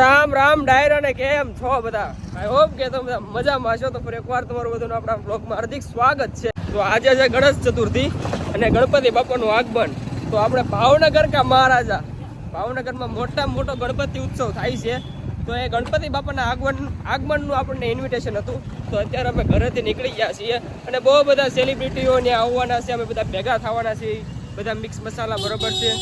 રામ રામ ડાયર અને કેમ છો બધા? આઈ હોપ કે તમે મજામાં છો તો ફરી એકવાર તમારું બધું આપણા બ્લોગમાં હાર્દિક સ્વાગત છે. તો આજે છે ગણેશ ચતુર્થી અને ગણપતિ બાપાનું આગમન. તો આપણે ભાવનગર કા મહારાજા? ભાવનગરમાં મોટામાં મોટો ગણપતિ ઉત્સવ થાય છે. તો એ ગણપતિ બાપાના આગમન, આગમનનું આપણને ઇન્વિટેશન હતું. તો અત્યારે અમે ઘરેથી નીકળી ગયા છીએ. અને બહુ બધા સેલિબ્રિટીઓ ત્યાં આવવાના છે. અમે બધા ભેગા થવાના છીએ. બધા મિક્સ મસાલા બરોબર છે.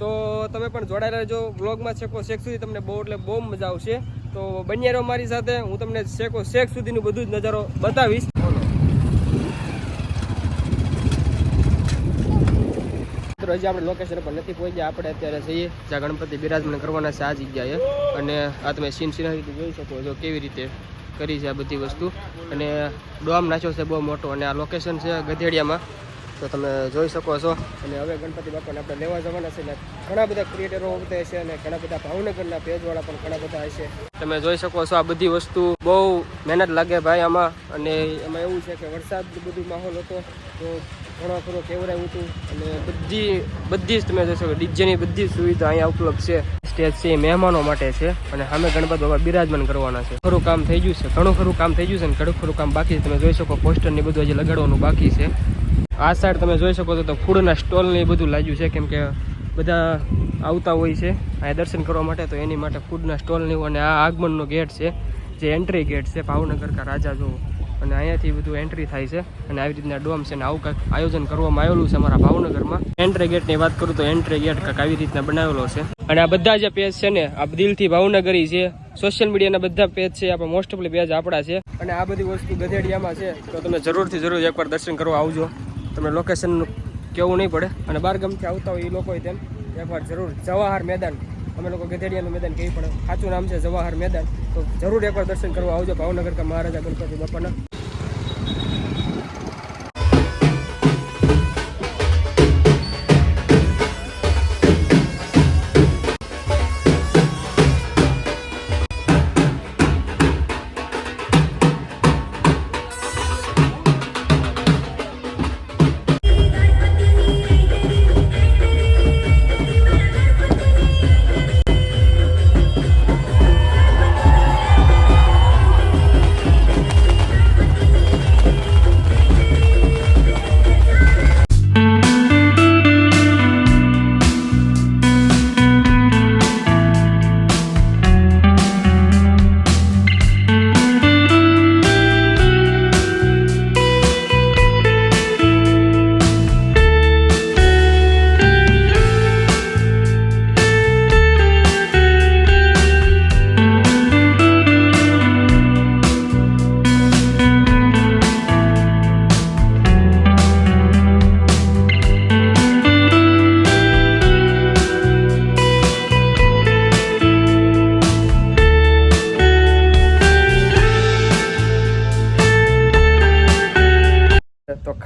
તો તમે પણ જોડાયેલા રહેજો. બ્લોગમાં શેકો શેક સુધી તમને બહુ, એટલે બહુ મજા આવશે. તો બન્યા રહો મારી સાથે. હું તમને શેકો શેક સુધીનું બધું જ નજારો બતાવીશ. મિત્રો આપણે લોકેશન પર નથી પહોંચ્યા. આપણે અત્યારે જઈએ જ્યાં ગણપતિ બિરાજમાન કરવાના છે. જગ્યાએ. અને આ તમે સીન સિનારી જોઈ શકો છો કેવી રીતે કરી છે આ બધી વસ્તુ. અને ડોમ નાખ્યો છે બહુ મોટો. અને આ લોકેશન છે ગધેડિયામાં. તો તમે જોઈ શકો છો. અને હવે ગણપતિ બાપાને આપણે લેવા જવાના છે ને ઘણા બધા ક્રિએટરો વખતે છે અને ઘણા બધા ભાવનગરના પેજવાળા પણ ઘણા બધા હશે તમે જોઈ શકો છો આ બધી વસ્તુ બહુ મહેનત લાગે ભાઈ આમાં. અને એમાં એવું છે કે વરસાદ બધું માહોલ હતો તો ઘણો ખરો કેવરાયું હતું. અને બધી બધી જ તમે જોઈ શકો ડીજેની બધી જ સુવિધા અહીંયા ઉપલબ્ધ છે. સ્ટેજ છે એ મહેમાનો માટે છે અને સામે ગણપતિ બાબા બિરાજમાન કરવાના છે. ખરું કામ થઈ ગયું છે ઘણું ખરું કામ થઈ ગયું છે અને ઘણું ખરું કામ બાકી છે. તમે જોઈ શકો પોસ્ટર ને બધું હજી લગાડવાનું બાકી છે. આ સાઈડ તમે જોઈ શકો છો તો ફૂડના સ્ટોલને એ બધું લાગ્યું છે, કેમ કે બધા આવતા હોય છે અહીંયા દર્શન કરવા માટે, તો એની માટે ફૂડના સ્ટોલ ને અને આ આગમનનો ગેટ છે, જે એન્ટ્રી ગેટ છે, ભાવનગર કા રાજા જોવો અને અહીંયાથી બધું એન્ટ્રી થાય છે, અને આવી રીતના ડોમ છે અને આવું કંઈક આયોજન કરવામાં આવેલું છે અમારા ભાવનગરમાં. એન્ટ્રી ગેટની વાત કરું તો એન્ટ્રી ગેટ કંઈક આવી રીતના બનાવેલો છે. અને આ બધા જે પેજ છે ને, આ દિલથી ભાવનગરી છે સોશિયલ મીડિયાના બધા પેજ છે, આપણા મોસ્ટ ઓફલી પેજ આપણા છે. અને આ બધી વસ્તુ ગધેડિયામાં છે, તો તમે જરૂરથી જરૂર એકવાર દર્શન કરવા આવજો. તમને લોકેશન કહેવું નહીં પડે. અને બાર ગામથી આવતા હોય એ લોકોએ તેમ એકવાર જરૂર જવાહર મેદાન. અમે લોકો ગધેડિયાનું મેદાન કહેવી પડે સાચું નામ છે જવાહર મેદાન. તો જરૂર એકવાર દર્શન કરવા આવજો ભાવનગર કા મહારાજા ગણપતિ બાપાના.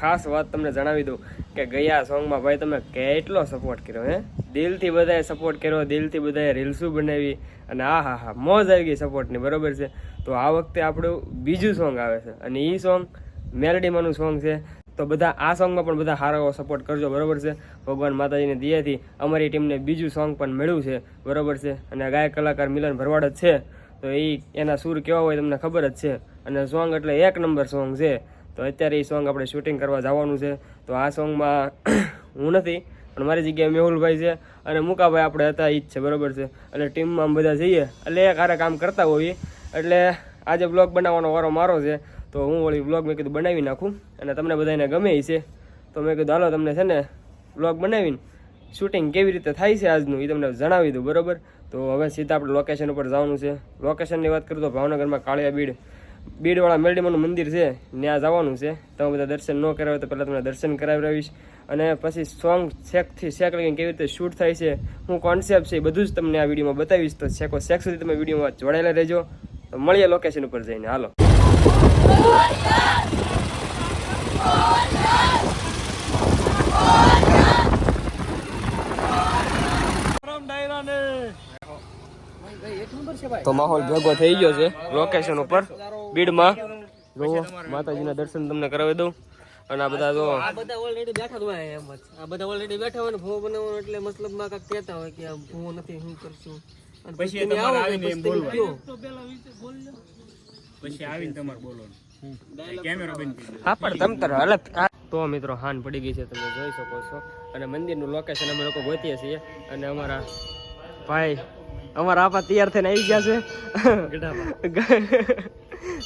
ખાસ વાત તમને જણાવી દઉં કે ગયા સોંગમાં ભાઈ તમે કેટલો સપોર્ટ કર્યો, હે? દિલથી બધાએ સપોર્ટ કર્યો, દિલથી બધાએ રીલ્સો બનાવી અને આ હા હા, મોજ આવી ગઈ સપોર્ટની બરોબર છે? તો આ વખતે આપણું બીજું સોંગ આવે છે અને એ સોંગ મેલડીમાંનું સોંગ છે. તો બધા આ સોંગમાં પણ બધા સારો એવો સપોર્ટ કરજો, બરોબર છે? ભગવાન માતાજીને દિયાથી અમારી ટીમને બીજું સોંગ પણ મળ્યું છે, બરોબર છે? અને ગાયક કલાકાર મિલન ભરવાડ જ છે. તો એ એના સૂર કેવા હોય તમને ખબર જ છે. અને સોંગ એટલે એક નંબર સોંગ છે. તો અત્યારે એ સોંગ આપણે શૂટિંગ કરવા જવાનું છે. તો આ સોંગમાં હું નથી, પણ મારી જગ્યાએ મેહુલભાઈ છે અને મુકાભાઈ આપણે હતા એ જ છે, બરોબર છે. એટલે ટીમમાં આમ બધા જઈએ. એટલે એક હારે કામ કરતા હોઈએ. એટલે આજે બ્લોગ બનાવવાનો વારો મારો છે. તો હું વળી બ્લોગ મેં કીધું બનાવી નાખું અને તમને બધાને ગમે છે. તો મેં કીધું, હાલો, તમને છે ને બ્લોગ બનાવીને શૂટિંગ કેવી રીતે થાય છે આજનું એ તમને જણાવી દઉં, બરાબર? તો હવે સીધા આપણે લોકેશન ઉપર જવાનું છે. લોકેશનની વાત કરું તો ભાવનગરમાં કાળિયા બીડ બીડવાળા મેલડીમાનું મંદિર છે ત્યાં જવાનું છે. તમે બધા દર્શન ન કરાવે તો પહેલાં તમને દર્શન કરાવી રહીશ અને પછી સોંગ શેકથી શેક લગીને કેવી રીતે શૂટ થાય છે હું કોન્સેપ્ટ છે એ બધું જ તમને આ વિડીયોમાં બતાવીશ. તો શેકો શેક સુધી તમે વિડીયોમાં જોડાયેલા રહેજો. તો મળીએ લોકેશન ઉપર જઈને. હાલો. તો માહોલ ભેગો થઈ ગયો છે લોકેશન ઉપર. બીડમાં. જોવો માતાજીના દર્શન તમને કરાવી દઉં. અને આ બધા જો આ બધા ઓલરેડી બેઠા હોય એમ જ. આ બધા ઓલરેડી બેઠા હોય ને ભૂવો બનાવવાનો એટલે મતલબમાં કાંઈક કહેતા હોય કે આ ભૂવો નથી હું કરશું? પછી તમે તમારે આવો આવીને પછી એમ તમે બોલવાનું. પછી આવીને તમારે બોલવાનું. કેમેરો બંધ હા પણ તમ તાર હાલત તો મિત્રો હાન પડી ગઈ છે તમે જોઈ શકો છો. અને મંદિરનું લોકેશન અમે લોકો ગોતીએ છીએ. અને અમારા ભાઈ અમારા આપા તૈયાર થઈને આવી ગયા છે.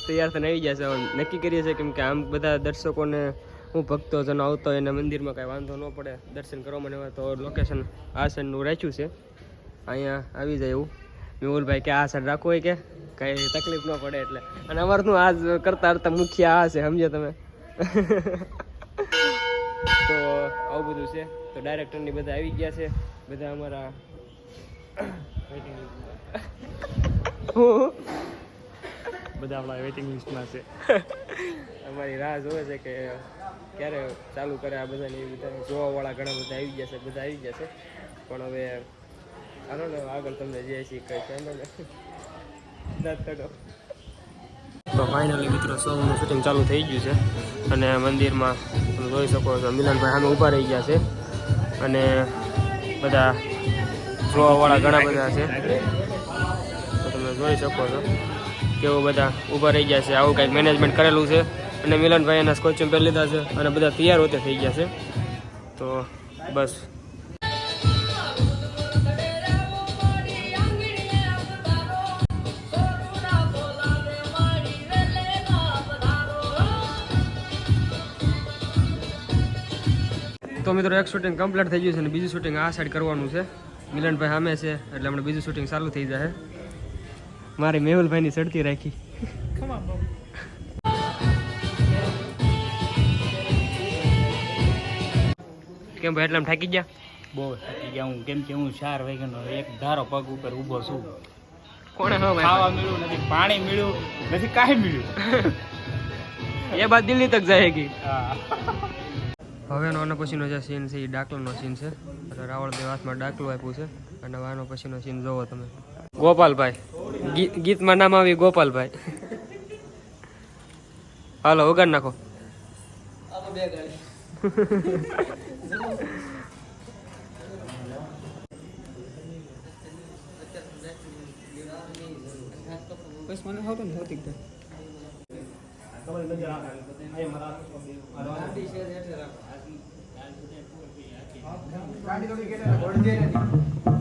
તૈયાર થઈને આવી ગયા છે. નક્કી કરીએ છીએ કેમ કે આમ બધા દર્શકોને હું ભક્તો જનો આવતો હોય અને મંદિરમાં કાંઈ વાંધો ન પડે દર્શન કરવા મને તો લોકેશન આ સાઈડનું રાખ્યું છે. અહીંયા આવી જાય એવું. મેહુલભાઈ કે આ સાઈડ રાખવું હોય કે? કાંઈ તકલીફ ન પડે એટલે. અને અમારું આજ કરતા કરતા મુખ્ય આ છે સમજ્યા તમે. તો આવું બધું છે. તો ડાયરેક્ટરની બધા આવી ગયા છે. બધા અમારા હું બધા આપણા વેઇટિંગ લિસ્ટમાં છે. અમારી રાહ જોવે છે કે ક્યારે ચાલુ કરે આ બધાને એ બધા જોવાવાળા ઘણા બધા આવી ગયા છે બધા આવી ગયા છે. પણ હવે આનો ને આગળ તમને જે છે કઈ છે તો ફાઇનલી મિત્રો સૌનું શૂટિંગ ચાલુ થઈ ગયું છે. અને મંદિરમાં તમે જોઈ શકો છો મિલનભાઈ સામે ઊભા રહી ગયા છે. અને બધા જોવાવાળા ઘણા બધા છે. તો તમે જોઈ શકો છો કેવું બધા ઊભા રહી ગયા છે. આવું કંઈક મેનેજમેન્ટ કરેલું છે. અને મિલનભાઈ એના સ્કોચિંગ પહેરી લીધા છે અને બધા તૈયાર હોતે થઈ ગયા છે. તો બસ. તો મિત્રો, એક શૂટિંગ કમ્પ્લીટ થઈ ગયું છે અને બીજું શૂટિંગ આ સાઈડ કરવાનું છે. મિલનભાઈ સામે છે એટલે હમણાં બીજું શૂટિંગ ચાલુ થઈ જાય. મારે મેહુલભાઈની સડતી રાખી. કેમ ભાઈ એટલે થાકી ગયા? બહુ થાકી ગયા. હું કેમ કે હું ચાર વાગ્યાનો એક ધારો પગ ઉપર ઊભો છું. કોણે ખાવા મળ્યું નથી પાણી મળ્યું નથી કાંઈ મળ્યું. એ બાદ દિલ્હી તક જાયગી હા. હવેનો આના પછીનો જે સીન છે એ ડાકલાનો સીન છે. એટલે રાવળદેવ હાથમાં ડાકલું આપ્યું છે. અને આનો પછીનો સીન જોવો તમે. ગોપાલભાઈ. ગીત ગીતમાં નામ આવી ગોપાલભાઈ. હાલો, વગાડ નાખો. ગાડી થોડી કેટલે